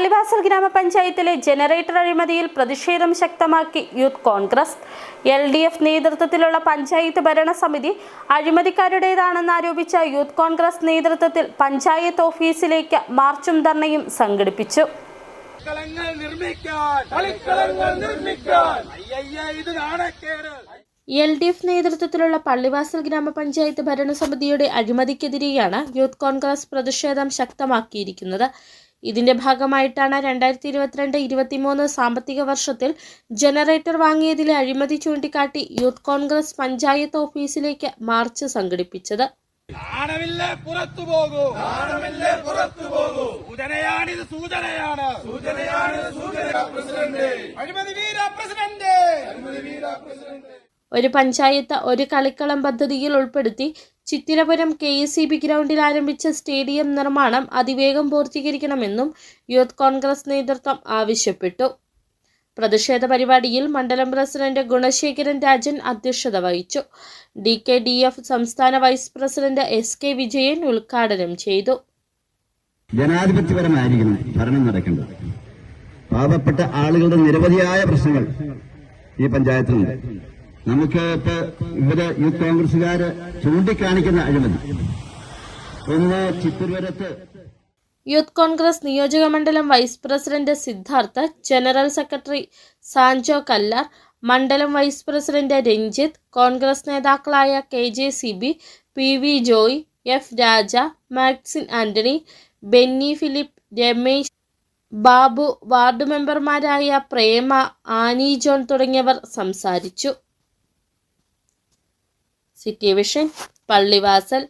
പള്ളിവാസൽ ഗ്രാമപഞ്ചായത്തിലെ ജനറേറ്റർ അഴിമതിയിൽ പ്രതിഷേധം ശക്തമാക്കി Youth Congress. L D F നേതൃത്വത്തിലുള്ള പഞ്ചായത്ത് ഭരണസമിതി അഴിമതിക്കാരുടേതാണെന്ന് ആരോപിച്ച യൂത്ത് കോൺഗ്രസ് നേതൃത്വത്തിൽ പഞ്ചായത്ത് ഓഫീസിലേക്ക് മാർച്ചും ധർണയും സംഘടിപ്പിച്ചു. കളിക്കളങ്ങൾ നിർമ്മിക്കാൻ കളിക്കളങ്ങൾ നിർമ്മിക്കാൻ. അയ്യയ്യ ഇത് നാണക്കേട്. എൽ ഡി എഫ് നേതൃത്വത്തിലുള്ള പള്ളിവാസൽ ഗ്രാമപഞ്ചായത്ത് ഭരണസമിതിയുടെ അഴിമതിക്കെതിരെയാണ് യൂത്ത് കോൺഗ്രസ് പ്രതിഷേധം ശക്തമാക്കിയിരിക്കുന്നത്. ഇതിന്റെ ഭാഗമായിട്ടാണ് രണ്ടായിരത്തി ഇരുപത്തിരണ്ട് ഇരുപത്തിമൂന്ന് സാമ്പത്തിക വർഷത്തിൽ ജനറേറ്റർ വാങ്ങിയതിലെ അഴിമതി ചൂണ്ടിക്കാട്ടി യൂത്ത് കോൺഗ്രസ് പഞ്ചായത്ത് ഓഫീസിലേക്ക് മാർച്ച് സംഘടിപ്പിച്ചത്. നാണമില്ലേ പുറത്തു പോകൂ. നാണമില്ലേ പുറത്തു പോകൂ. സൂചനയാണിത് സൂചനയാണ്. സൂചനയാണ് സൂചന പ്രസിഡന്റ്. അഴിമതി വീര പ്രസിഡന്റ്. അഴിമതി വീര പ്രസിഡന്റ്. ഒരു പഞ്ചായത്ത് ഒരു കളിക്കളം പദ്ധതിയിൽ ഉൾപ്പെടുത്തി Chithirapuram K S C B ഗ്രൗണ്ടിൽ ആരംഭിച്ച സ്റ്റേഡിയം നിർമ്മാണം അതിവേഗം പൂർത്തീകരിക്കണമെന്നും യൂത്ത് കോൺഗ്രസ് നേതൃത്വം ആവശ്യപ്പെട്ടു. പ്രതിഷേധ പരിപാടിയിൽ മണ്ഡലം പ്രസിഡന്റ് ഗുണശേഖരൻ രാജൻ അധ്യക്ഷത വഹിച്ചു. ഡി കെ ഡി എഫ് സംസ്ഥാന vice president S K Vijayan ഉദ്ഘാടനം ചെയ്തു. ജനാധിപത്യപരമായിരിക്കണം ഭരണം നടക്കേണ്ടത്. പാവപ്പെട്ട ആളുകളുടെ നിരവധിയായ പ്രശ്നങ്ങൾ ഈ പഞ്ചായത്തിലുണ്ട്. നമുക്ക് ഇപ്പൊ ഇവർ യൂത്ത് കോൺഗ്രസുകാര് ചൂണ്ടിക്കാണിക്കുന്ന അഴിമതി. ഒന്ന് ചിത്തൂർവരത്ത് യൂത്ത് കോൺഗ്രസ് നിയോജക മണ്ഡലം vice president Siddharth general secretary Sanjo Kallar മണ്ഡലം വൈസ് പ്രസിഡന്റ് രഞ്ജിത്ത് കോൺഗ്രസ് നേതാക്കളായ K J Sibi P V Joy F Raja Maxin Antony Benny Philip Ramesh Babu ward മെമ്പർമാരായ പ്രേമ ആനി ജോൺ തുടങ്ങിയവർ സംസാരിച്ചു. City vision Pallivasal